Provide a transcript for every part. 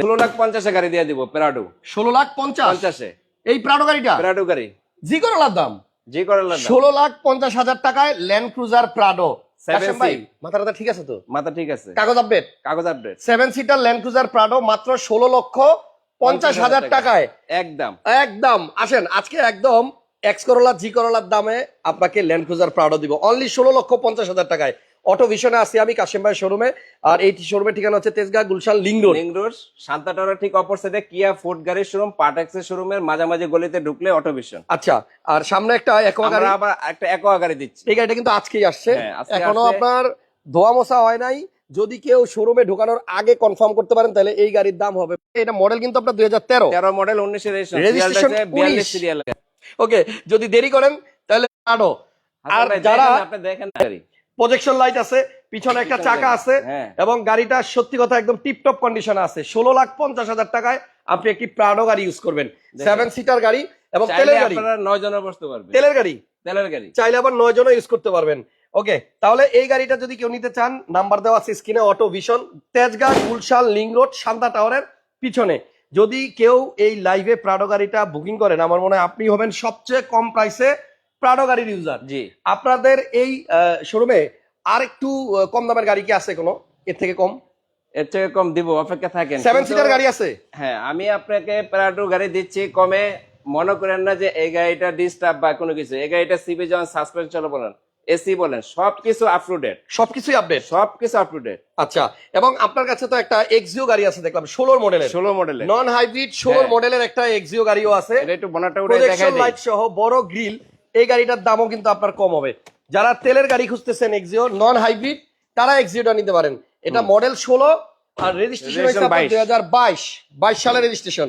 ষোলো লাখ পঞ্চাশে গাড়ি দিয়ে দিব প্রাডো ষোলো লাখ পঞ্চাশ? পঞ্চাশে। এই প্রাডো গাড়িটা? প্রাডো গাড়ি। জি করলার দাম? জি করার ষোলো লাখ পঞ্চাশ হাজার টাকায় ল্যান্ড ক্রুজার প্রাডো। মাথা ঠিক আছে তো? মাথা ঠিক আছে। কাগজ আপডেট কাগজ update seven seater Land Cruiser Prado মাত্র ষোলো লক্ষ পঞ্চাশ হাজার টাকায়। একদম। একদম। আসেন আজকে একদম এক্স করোলা জি করোলার দামে আপনাকে ল্যান্ড ক্রুজার প্রাডো দিব। অনলি ষোলো লক্ষ পঞ্চাশ হাজার টাকায়। অটো ভিশনে আছি আমি কাশিম ভাই শোরুমে আর এই শোরুমের ঠিকানা হচ্ছে Tejgaon Gulshan link road. Link road Shanta tower ঠিক অপর সাইডে কিয়া ফুড গাড়ির শোরুম পার্টেক্সের শোরুমের মাঝামাঝি গলিতে ঢুকলে অটো ভিশন আচ্ছা আর সামনে একটা একোয়া গাড়ি। আমরা আবার একটা একোয়া গাড়ি দিচ্ছি। এই গাড়িটা কিন্তু আজকেই আসছে। হ্যাঁ, এখনও আপনার ধোয়া মোছা হয় নাই। যদি কেউ শোরুমে ঢোকানোর আগে কনফার্ম করতে পারেন তাহলে এই গাড়ির দাম হবে। এটা মডেল কিন্তু আপনার দুই হাজার তেরো। তেরো মডেল উনিশের Registration বিয়াল্লিশ 19 সিরিয়াল ওকে যদি দেরি করেন তাহলে আনো আর যারা আপনি দেখেন গাড়ি। প্রজেকশন লাইট আছে পিছনে একটা চাকা আছে হ্যাঁ। এবং গাড়িটা সত্যি কথা একদম টিপটপ কন্ডিশনে আছে। ষোলো লাখ পঞ্চাশ হাজার টাকায় আপনি একটি প্রাডো গাড়ি ইউজ করবেন। সেভেন সিটার গাড়ি এবং তেলের গাড়ি। নয় জনে বসতে পারবেন। তেলের গাড়ি? তেলের গাড়ি। চাইলে আবার নয় জনও ইউজ করতে পারবেন। ওকে তাহলে এই গাড়িটা যদি কেউ নিতে চান নাম্বার দেওয়া আছে স্ক্রিনে auto vision Tejgaon Gulshan link road Shanta টাওয়ারের পিছনে। যদি কেউ এই লাইভে প্রাডো গাড়িটা বুকিং করেন আমার মনে হয় আপনি হবেন সবচেয়ে কম প্রাইসে প্রাডো গাড়ির ইউজার জি। আপনাদের এই শোরুমে আর একটু কম দামের গাড়ি কি আছে কোনো? এর থেকে কম? এর থেকে কম দিব অপেক্ষা থাকেন। সেভেন সিটার গাড়ি আছে? হ্যাঁ আমি আপনাকে প্রাডো গাড়ি দিচ্ছি কমে মনে করেন না যে এই গাড়িটা ডিস্টার্ব বা কোনো কিছু। এই গাড়িটা সিবি যেমন সাসপেনশন বলেন এসি বলেন সবকিছু আপ টু ডেট সবকিছুই আপডেট সবকিছু আপ টু ডেট আচ্ছা এবং আপনার কাছে তো একটা এক্সিও গাড়ি আছে দেখলাম ষোলোর মডেলের ষোলো মডেলের নন হাইব্রিড ষোলোর হ্যাঁ। মডেলের একটা এক্সিও গাড়িও আছে। এটা একটু বনাটা উঠে দেখাই দিই। লাইট সহ বড় গ্রিল এই গাড়িটার দামও কিন্তু আপনার কম হবে। যারা তেলের গাড়ি খুঁজতেছেন এক্সিও নন হাইব্রিড তারা এক্সিওটা নিতে পারেন। এটা মডেল ষোলো আর রেজিস্ট্রেশন হয়েছে দুই হাজার বাইশ বাইশ সালের রেজিস্ট্রেশন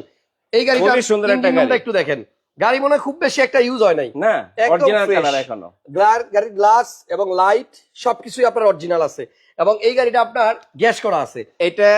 এই গাড়িটা সুন্দর একটা গাড়ি। একটু দেখেন। গাড়ি মনে হয় খুব বেশি একটা ইউজ হয় নাই। না অরিজিনাল কালার এখনও। গাড়ির গ্লাস এবং লাইট সবকিছুই আপনার অরিজিনাল আছে। এবং এই গাড়িটা আপনার গ্যাস করা আছে। এটা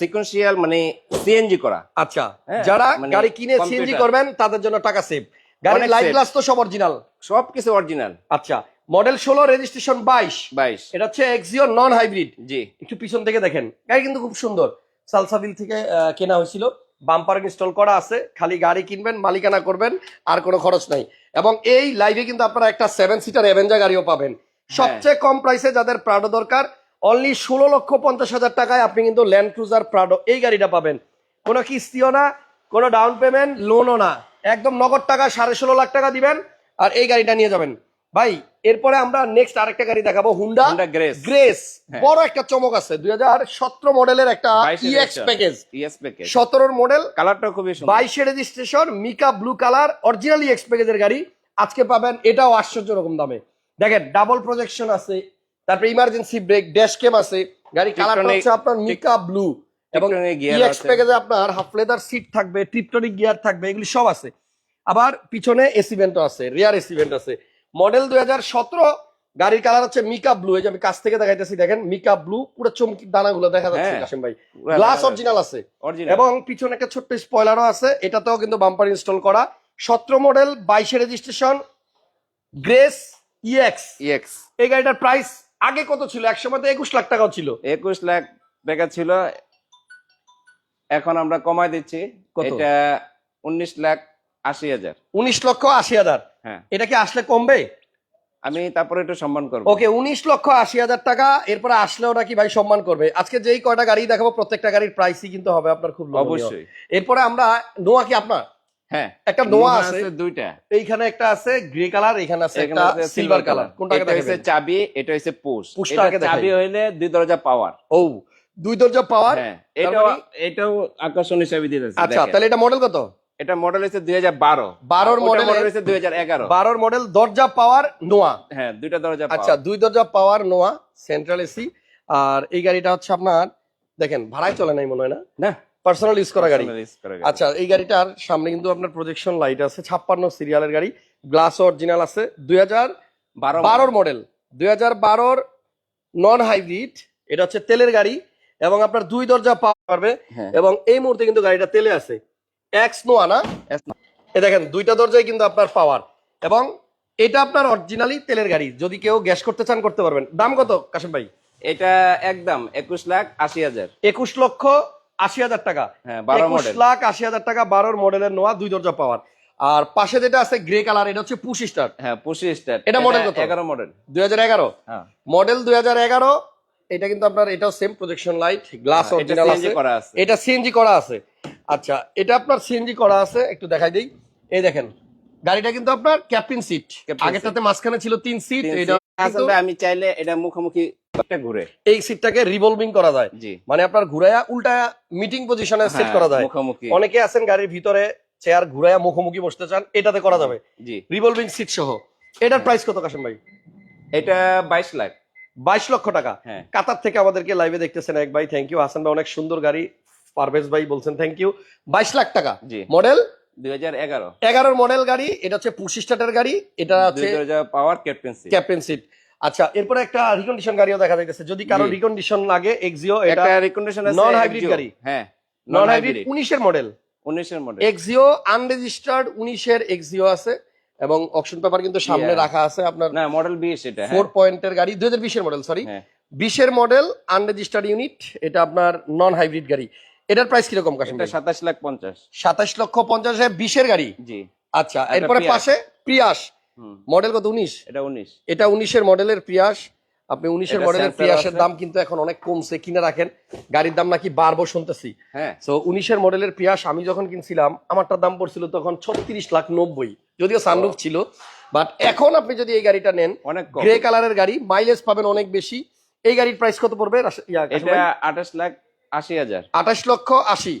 সিকোয়েন্সিয়াল মানে সিএনজি করা। আচ্ছা হ্যাঁ, যারা মানে গাড়ি কিনে সিএনজি করবেন তাদের জন্য টাকা সেভ গাড়ির লাইট গ্লাস তো সব অরিজিনাল সবকিছু অরিজিনাল আচ্ছা মডেল ষোলো রেজিস্ট্রেশন বাইশ। বাইশ। এটা হচ্ছে এক্সিও নন হাইব্রিড জি। একটু পিছন থেকে দেখেন। গাড়ি কিন্তু খুব সুন্দর। সালসাবিল থেকে কেনা হয়েছিল। বাম্পার ইনস্টল করা আছে। খালি গাড়ি কিনবেন মালিকানা করবেন আর কোনো খরচ নাই। এবং এই লাইভে কিন্তু আপনারা একটা সেভেন সিটার অ্যাভেঞ্জা গাড়িও পাবেন। সবচেয়ে কম প্রাইসে যাদের প্রাডো দরকার অনলি ষোলো লক্ষ পঞ্চাশ হাজার টাকায় আপনি কিন্তু ল্যান্ড ক্রুজার প্রাডো এই গাড়িটা পাবেন। কোনো কিস্তিও না কোনো ডাউন পেমেন্ট লোনও না। একদম নগদ টাকা সাড়ে ষোলো লাখ টাকা দিবেন আর এই গাড়িটা নিয়ে যাবেন। ভাই এরপরে আমরা নেক্সট আরেকটা গাড়ি দেখাবো হুন্ডা। গ্রেস হ্যাঁ। বড় একটা চমক আছে দুই হাজার সতেরো মডেলের একটা ইএক্স প্যাকেজ ইএস প্যাকেজ সতেরোর মডেল কালারটা খুবই বাইশে registration mica blue colour original EX প্যাকেজের গাড়ি। আজকে পাবেন এটাও আশ্চর্য রকম দামে। দেখেন ডাবল প্রজেকশন আছে তারপরে ইমার্জেন্সি ব্রেক ড্যাশ কেম আছে গাড়ি কালারটা Tictronic- হচ্ছে আপনার মিকা ব্লু এবং ইএক্স প্যাকেজে আপনার হাফ লেদার সিট থাকবে টিপটনিক গিয়ার থাকবে এগুলি সব আছে। আবার পিছনে এসি ভেন্টও আছে রিয়ার এসি ভেন্ট আছে। মডেল দুই হাজার সতেরো গাড়ির কালার হচ্ছে মিকা ব্লু এই যে আমি কাছ থেকে দেখাইতেছি দেখেন মিকা ব্লু পুরো চমকি দানাগুলো দেখা যাচ্ছে হ্যাঁ। কাশিম ভাই। গ্লাস অরিজিনাল আছে। এবং পিছনে একটা ছোট্ট স্পয়লারও আছে এটাতেও কিন্তু বাম্পার ইনস্টল করা। সতেরো মডেল বাইশে রেজিস্ট্রেশন গ্রেস ইএক্স ইএক্স এই গাড়িটার প্রাইস আগে কত ছিল? এক সময় তো একুশ লাখ টাকাও ছিল। একুশ লাখ টাকা ছিল এখন আমরা কমায় দিচ্ছি? এটা উনিশ লাখ আশি হাজার। উনিশ লক্ষ আশি হাজার? হ্যাঁ। এটা কি আসলে কমবে? আমি তারপরে একটু সম্মান করব। ওকে উনিশ লক্ষ আশি হাজার টাকা এরপরে আসলে ওটা কি ভাই সম্মান করবে। আজকে যেই কয়টা গাড়ি দেখাবো প্রত্যেকটা গাড়ির প্রাইসই কিন্তু হবে আপনার খুব অবশ্যই। এরপরে আমরা নোয়া কি আপনার? হ্যাঁ। একটা নোয়া আছে। দুইটা। এইখানে একটা আছে গ্রে কালার এখানে আছে একটা সিলভার কালার হচ্ছে চাবি এটা হচ্ছে পুশ পুশটা আগে এটা দেখাই। চাবি হইলে দুই দরজা পাওয়ার ও দুই দরজা পাওয়ার হ্যাঁ এটাও মানে- এটাও আকর্ষণ হিসাবে দিতেছে আচ্ছা তাহলে এটা মডেল কত? এটা মডেল হচ্ছে দুই হাজার বারো। 12 র মডেল হচ্ছে দুই হাজার এগারো। বারোর মডেল দরজা পাওয়ার নোয়া। হ্যাঁ দুইটা দরজা আচ্ছা দুই দরজা পাওয়ার নোয়া সেন্ট্রাল এসি আর এই গাড়িটা হচ্ছে আপনার দেখেন ভাড়ায় চলে নাই মনে হয় না? না। পার্সোনাল ইউজ করা গাড়ি। আচ্ছা এই গাড়িটার সামনে কিন্তু আপনার প্রজেকশন লাইট আছে ছাপ্পান্ন সিরিয়ালের গাড়ি। গ্লাস অরিজিনাল আছে দুই হাজার বারো বারোর মডেল দুই হাজার বারোর নন হাইব্রিড এটা হচ্ছে তেলের গাড়ি। এবং আপনার দুই দরজা পাওয়া পারবে হ্যাঁ। এবং এই মুহূর্তে কিন্তু গাড়িটা তেলে আছে। এক্স নোয়া না এ দেখেন দুইটা দরজায় কিন্তু আপনার পাওয়ার এবং এটা আপনার অরিজিনালি তেলের গাড়ি। যদি কেউ গ্যাস করতে চান করতে পারবেন। দাম কত কাশিম ভাই? এটা একদম একুশ লাখ আশি হাজার। একুশ লক্ষ আশি হাজার টাকা। হ্যাঁ একুশ লাখ আশি হাজার টাকা বারোর মডেলের নোয়া দুই দরজা পাওয়ার আর পাশে যেটা আছে গ্রে কালার এটা হচ্ছে পুশ স্টার হ্যাঁ পঁচিশ স্টার এটা model কত? এগারো মডেল দুই হাজার এগারো। হ্যাঁ। মডেল দুই হাজার এগারো এটা কিন্তু আপনার এটাও সেম প্রজেকশন লাইট গ্লাস হ্যাঁ, অরিজিনাল আছে। এটা সিএনজি করা আছে। আচ্ছা এটা আপনার সিএনজি করা আছে একটু দেখাই দিই। এই দেখেন গাড়িটা কিন্তু আপনার ক্যাপ্টেন সিট আগেরটাতে মাঝখানে ছিল তিন সিট এটা ভাই, আমি চাইলে এটা মুখোমুখি ঘুরে। এই সিটটাকে রিভলভিং করা যায়। মানে আপনার ঘুরায়া উল্টা মিটিং পজিশনে সেট হ্যাঁ, করা যায়। মুখোমুখি। অনেকে আছেন গাড়ির ভিতরে চেয়ার ঘুরায়া মুখোমুখি বসতে চান এটাতে করা যাবে। জি। রিভলভিং সিট সহ। এটার প্রাইস কত কাশেম ভাই? এটা বাইশ লাখ। বাইশ লক্ষ টাকা। হ্যাঁ। কাতার থেকে আমাদেরকে লাইভে দেখতেছেন এক ভাই থ্যাংক ইউ হাসান ভাই অনেক সুন্দর গাড়ি। পারভেজ ভাই বলছেন থ্যাংক ইউ বাইশ লাখ টাকা। মডেল এগারোর মডেল গাড়ি এটা হচ্ছে পুশি স্টার্টের গাড়ি এটা হচ্ছে পাওয়ার ক্যাপ্টেন্সি ক্যাপ্টেন সিট আচ্ছা এরপরে একটা রিকন্ডিশন গাড়িও দেখা যাইতেছে। যদি কারও। রিকন্ডিশন লাগে এক্সিও এটা রিকন্ডিশন আছে Non-hybrid গাড়ি। হ্যাঁ নন হাইব্রিড উনিশের মডেল উনিশের মডেল এক্সিও আনরেজিস্টার্ড উনিশের এক্সিও আছে। এবং অপশন পেপার কিন্তু সামনে রাখা আছে আপনার না মডেল বিশ এটা ফোর পয়েন্টের গাড়ি দুই হাজার বিশের মডেল সরি হ্যাঁ। বিশের মডেল আনরেজিস্টার্ড ইউনিট এটা আপনার নন হাইব্রিড গাড়ি। এটার প্রাইস কীরকম কাশিম এটা সাতাশ লাখ পঞ্চাশ। সাতাশ লক্ষ পঞ্চাশ বিশের গাড়ি? জি। আচ্ছা এরপরে পাশে প্রিয়াস মডেল কত উনিশ? এটা উনিশ। এটা উনিশের মডেলের প্রিয়াস আপনি উনিশের মডেলের প্রিয়াসের দাম কিন্তু এখন অনেক কমছে কিনে রাখেন। গাড়ির দাম নাকি বাড়বো শুনতেছি। হ্যাঁ। তো উনিশের মডেলের প্রিয়াস আমি যখন কিনছিলাম আমারটার দাম পড়ছিল তখন ছত্রিশ লাখ নব্বই। যদিও সানরুফ ছিল বাট এখন আপনি যদি এই গাড়িটা নেন অনেক গ্রে কালারের গাড়ি মাইলেজ পাবেন অনেক বেশি। এই গাড়ির প্রাইস কত পড়বে? কাশিম এটা আঠাশ লাখ আশি হাজার। আঠাশ লক্ষ আশি।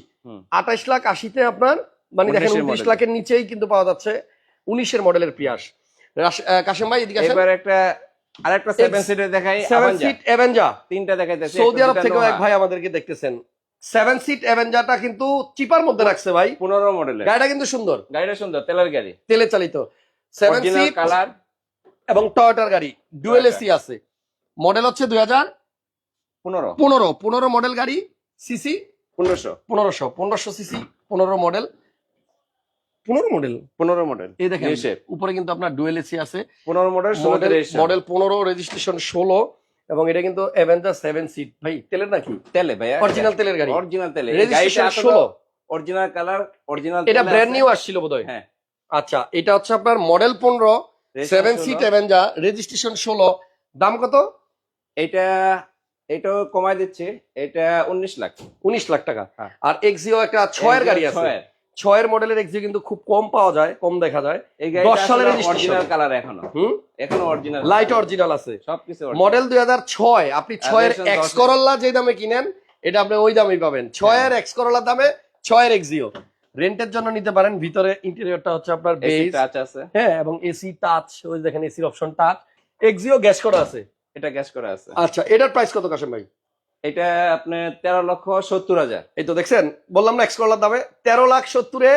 আঠাশ লাখ আশিতে আপনার মানে দেখেন 19 এর উনত্রিশ model। লাখের নিচেই কিন্তু পাওয়া যাচ্ছে উনিশের মডেলের প্রিয়াস রাশ- আহ, ভাই এদিকে এবার একটা আরেকটা সেভেন সিটের দেখাই সেভেন সিট অ্যাভেঞ্জা তিনটা দেখাইতেছি সৌদি আরব থেকেও এক ভাই আমাদেরকে দেখতেছেন। সেভেন সিট অ্যাভেঞ্জাটা কিন্তু চিপার মধ্যে রাখছে ভাই। পনেরো মডেলের গাড়িটা কিন্তু সুন্দর। গাড়িটা সুন্দর তেলের গাড়ি। তেলে চালিত। সেভেন সিট কালার এবং টয়োটার গাড়ি। ডুয়েল এসি আছে। মডেল হচ্ছে দুই হাজার পনেরো। পনেরো। পনেরো মডেল গাড়ি সিসি পনেরোশো। পনেরোশো। পনেরোশো সিসি পনেরো মডেল পনেরো মডেল পনেরো মডেল এই দেখেন উপরে কিন্তু আপনার ডুয়েল এসি আছে। পনেরো মডেল মডেল মডেল পনেরো রেজিস্ট্রেশন ষোলো এবং এটা কিন্তু অ্যাভেঞ্জার সেভেন সিট ভাই তেলের নাকি? তেলে ভাইয়া অরিজিনাল তেলের গাড়ি। অরিজিনাল তেলে। রেজিস্ট্রেশন ষোলো। অরিজিনাল কালার অরিজিনাল এটা ব্র্যান্ড নিউ আসছিল বোধহয়? হ্যাঁ। আচ্ছা এটা হচ্ছে আপনার মডেল পনেরো সেভেন সিট অ্যাভেঞ্জার রেজিস্ট্রেশন ষোলো। দাম কত? এটা এটাও কমাই দিচ্ছে। এটা উনিশ লাখ। উনিশ লাখ টাকা। হ্যাঁ। আর এক্সিও একটা ছয়ের গাড়ি আছে। ছয়ের। মডেলের এক্সিও কিন্তু খুব কম পাওয়া যায় কম দেখা যায়। এই দশ গাড়িটা সালের সালের অরিজিনাল কালার এখনও। হুম? এখনও অরিজিনাল লাইট অরিজিনাল আছে। সবকিছু মডেল দুই হাজার ছয় আপনি ছয়ের এক্স 10 এর। করল্লা যে দামে কিনেন এটা আপনি ওই দামেই পাবেন। ছয়ের এক্স করল্লার দামে ছয়ের এক্সিও রেন্টের জন্য নিতে পারেন ভিতরে ইন্টেরিয়রটা হচ্ছে আপনার বেজ টাচ আছে। হ্যাঁ এবং এসি টাচ ওই দেখেন এসির অপশন টাচ এক্সিও গ্যাস করা আছে। এটা গ্যাস করা আছে। আচ্ছা এটার প্রাইস কত কাশেম ভাই? এটা আপনার তেরো লক্ষ সত্তর হাজার। এই তো দেখছেন বললাম না এক্সকলার দামে? তেরো লাখ সত্তরে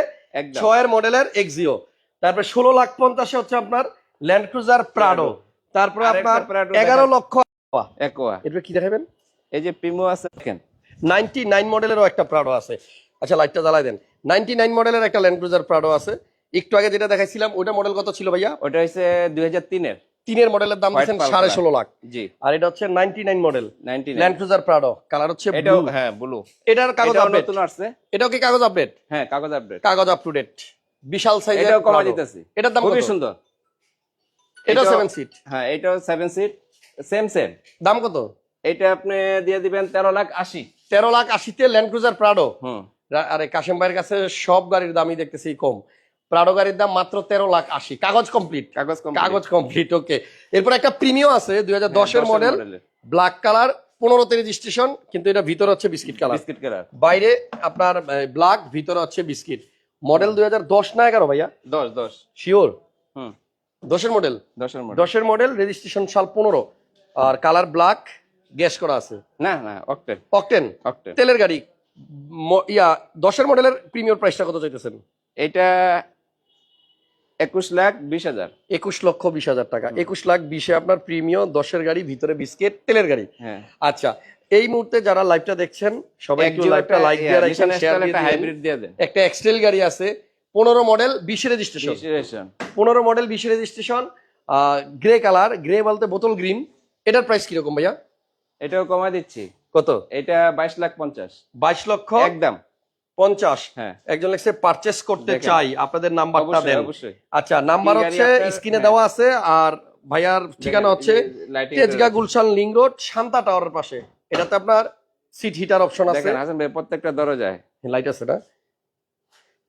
ছয়ের মডেলের এক্সিও তারপরে ষোলো লাখ পঞ্চাশে হচ্ছে আপনার ল্যান্ড ক্রুজার প্রাডো তারপরে আপনার এগারো। লক্ষ একোয়া এটা কি দেখাবেন? এই যে প্রিমো আছে দেখেন। নাইনটি নাইন মডেলেরও একটা প্রাডো আছে। আচ্ছা লাইটটা জ্বালাই দেন। নাইনটি নাইন মডেলের একটা ল্যান্ড ক্রুজার প্রাডো আছে। একটু আগে যেটা দেখাইছিলাম ওটা মডেল কত ছিল ভাইয়া? ওটা হচ্ছে দুই হাজার তিনের। তিনের মডেলের দাম দিচ্ছেন সাড়ে ষোলো লাখ। জি। আর এটা হচ্ছে ninety nine model. Land Cruiser Prado colour হচ্ছে এটাও হ্যাঁ ব্লু এটার কাগজ আপডেট নতুন আসছে। এটাও কি কাগজ আপডেট হ্যাঁ কাগজ আপডেট কাগজ আপ টু ডেট বিশাল সাইজের এটাও কমা দিতেছি। এটার দাম খুবই সুন্দর। এটাও- সেভেন সিট হ্যাঁ এটাও সেভেন সিট সেম সেম দাম কত? এটা আপনি দিয়ে দিবেন তেরো লাখ আশি। তেরো লাখ আশিতে ল্যান্ড ক্রুজার প্রাডো হুম। আরে কাশেম ভাইয়ের কাছে সব গাড়ির দামই দেখতেছি কম। প্রাডো গাড়ির দাম মাত্র তেরো লাখ আশি। কাগজ কমপ্লিট কাগজ কাগজ কমপ্লিট ওকে এরপর একটা প্রিমিয় আছে দুই হাজার হ্যাঁ, দশের মডেল। ব্ল্যাক কালার পনেরোতে রেজিস্ট্রেশন কিন্তু এটা ভিতরে হচ্ছে বিস্কিট কালার বিস্কিট কালার বাইরে আপনার ব্ল্যাক ভিতরে হচ্ছে বিস্কিট মডেল দুই হাজার দশ না এগারো ভাইয়া? দশ দশ। শিওর হুম। দশের মডেল দশের মডেল দশের মডেল রেজিস্ট্রেশন সাল পনেরো। আর কালার ব্ল্যাক গ্যাস করা আছে। না না অক্টেন অকটেন অক্টেন তেলের গাড়ি ইয়া দশের মডেলের প্রিমিয়ার প্রাইসটা কত চাইতেছেন? এটা একুশ লাখ বিশ হাজার। একুশ লক্ষ বিশ হাজার টাকা। একুশ লাখ বিশে আপনার প্রিমিয়াম দশের গাড়ি ভিতরে বিস্কিট তেলের গাড়ি। হ্যাঁ। আচ্ছা এই মুহূর্তে যারা লাইভটা দেখছেন সবাই একটু লাইভটা লাইক দিয়ে রাখেন শেয়ার দিয়ে হাইব্রিড দিয়ে দেন। একটা এক্সটেল গাড়ি আছে পনেরো মডেল বিশে রেজিস্ট্রেশন Registration। পনেরো মডেল বিশে রেজিস্ট্রেশন গ্রে কালার গ্রে বলতে বোতল গ্রিন এটার প্রাইস কীরকম ভাইয়া? এটাও কমাই দিচ্ছি। কত? এটা বাইশ লাখ পঞ্চাশ। বাইশ লক্ষ? একদম। পঞ্চাশ। হ্যাঁ। একজন লেখছে পারচেস করতে চাই। আপনাদের নাম্বারটা দেন। আচ্ছা নাম্বার হচ্ছে স্ক্রিনে হ্যাঁ। দেওয়া আছে আর ভাইয়ার ঠিকানা হচ্ছে তেজগা গুলশান লিং রোড শান্তা টাওয়ারের পাশে। এটাতে আপনার সিট হিটার অপশন আছে। দেখেন হাসান ভাই প্রত্যেকটা দরজায়। লাইট আছে না?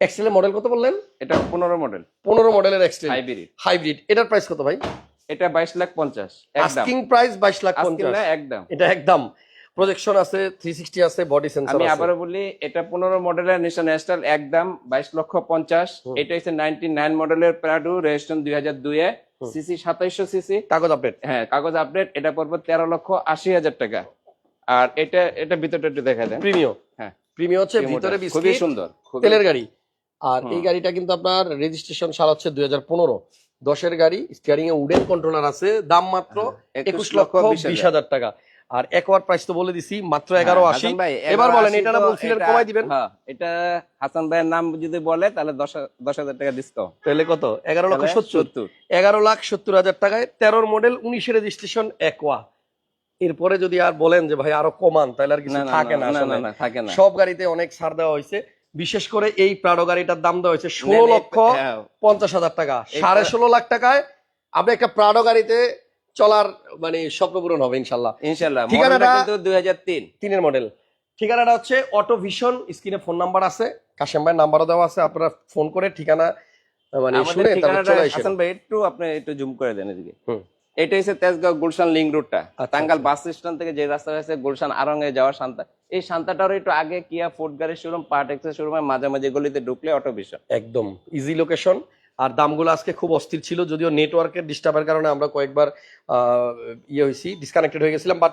এক্সেল মডেল কত বললেন? এটা পনেরো মডেল পনেরো মডেলের এক্সেল হাইব্রিড হাইব্রিড এটার প্রাইস কত ভাই? এটা বাইশ লাখ পঞ্চাশ আস্কিং প্রাইস বাইশ লাখ পঞ্চাশ। একদম। এটা একদম। প্রজেকশন আছে থ্রি সিক্সটি আছে বডি সেন্সর আমি আছে। আবারও বলি এটা পনেরো মডেলের নিশান ন্যাশনাল একদম বাইশ লক্ষ পঞ্চাশ। হুম। এটা হচ্ছে নাইনটি নাইন মডেলের প্রাডু রেজিস্ট্রেশন দুই হাজার দুইয়ে সিসি সাতাইশশো সিসি। কাগজ আপডেট হ্যাঁ কাগজ আপডেট এটা পড়বে তেরো লক্ষ আশি হাজার টাকা। আর এটা এটা ভিতরটা একটু দেখা দেন প্রিমিও হ্যাঁ। প্রিমিও হচ্ছে ভিতরে model। খুবই সুন্দর তেলের গাড়ি। আর এই গাড়িটা কিন্তু আপনার রেজিস্ট্রেশন সাল হচ্ছে দুই হাজার পনেরো। দশের গাড়ি স্টিয়ারিং এ উডেন কন্ট্রোলার আছে দাম মাত্র হ্যাঁ, একুশ লক্ষ বিশ হাজার টাকা। আর একবার প্রাইস তো বলে দিছি মাত্র এগারো হ্যাঁ, আশি এবার বলেন, এটা না বলছিলেন, কমাই দিবেন? হ্যাঁ, এটা হাসান ভাইয়ের নাম যদি বলে তাহলে দশ হাজার টাকা ডিসকাউন্ট তাহলে কত? এগারো লক্ষ সত্তর। এগারো লাখ সত্তর হাজার টাকায় তেরোর মডেল উনিশের রেজিস্ট্রেশন একোয়া এরপরে যদি আর বলেন যে ভাই আরও কমান তাহলে আর কিছু থাকে না থাকে না। সব গাড়িতে অনেক ছাড় দেওয়া হয়েছে। বিশেষ করে এই প্রাডো গাড়িটার দাম দেওয়া হয়েছে ষোলো লক্ষ হ্যাঁ, পঞ্চাশ হাজার টাকা। সাড়ে ষোলো লাখ টাকায় আপনি একটা প্রাডো গাড়িতে চলার মানে স্বপ্ন পূরণ হবে ইনশাল্লাহ ইনশাল্লাহ ঠিকানাটা- কিন্তু দুই হাজার তিন। তিনের মডেল। ঠিকানাটা হচ্ছে অটো ভিশন স্ক্রিনে ফোন নাম্বার আছে কাশেম ভাই নাম্বারও দেওয়া আছে আপনারা ফোন করে ঠিকানা মানে শুনে তারপর চলে আসেন। হাসান ভাই একটু আপনি একটু জুম করে দেন এদিকে। এটা হচ্ছে তেজগাঁও গুলশান আচ্ছা, টাঙ্গাল আচ্ছা। বাস স্ট্যান্ড থেকে যে রাস্তা আছে গুলশান আরং এ যাওয়ার শান্তা। এই একটু আগে কিয়া গাড়ির শোরুম পার্ট এক্সের শোরুমের মাঝামাঝি গলিতে ঢুকলে অটো ভিশন একদম ইজি লোকেশন আর দামগুলো আজকে খুব অস্থির ছিল যদিও নেটওয়ার্কের ডিস্টার্বের কারণে আমরা কয়েকবার ইয়ে হয়েছি ডিসকানেক্টেড হয়ে গেছিলাম বাট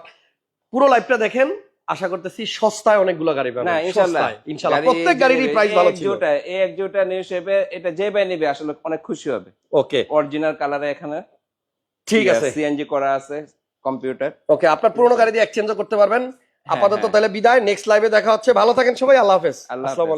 পুরো লাইভটা দেখেন আশা করতেছি সস্তায় অনেকগুলো গাড়ি পাবেন। না ইনশাল্লাহ। সস্তায়, ইনশাল্লাহ। প্রত্যেক গাড়িরই প্রাইস ভালো ছিল। এই একজোটা নিউ শেপে এটা যে ভাই নেবে আসলে অনেক খুশি হবে। ওকে অরিজিনাল কালারে এখানে। ঠিক আছে। সিএনজি করা আছে কম্পিউটার ওকে আপনার পুরনো গাড়ি দিয়ে এক্সচেঞ্জও করতে পারবেন। হ্যাঁ, আপাতত হ্যাঁ। তাহলে বিদায় নেক্সট লাইভে দেখা হচ্ছে। ভালো থাকেন সবাই আল্লাহ হাফেজ। আল্লাহ আসসালামু।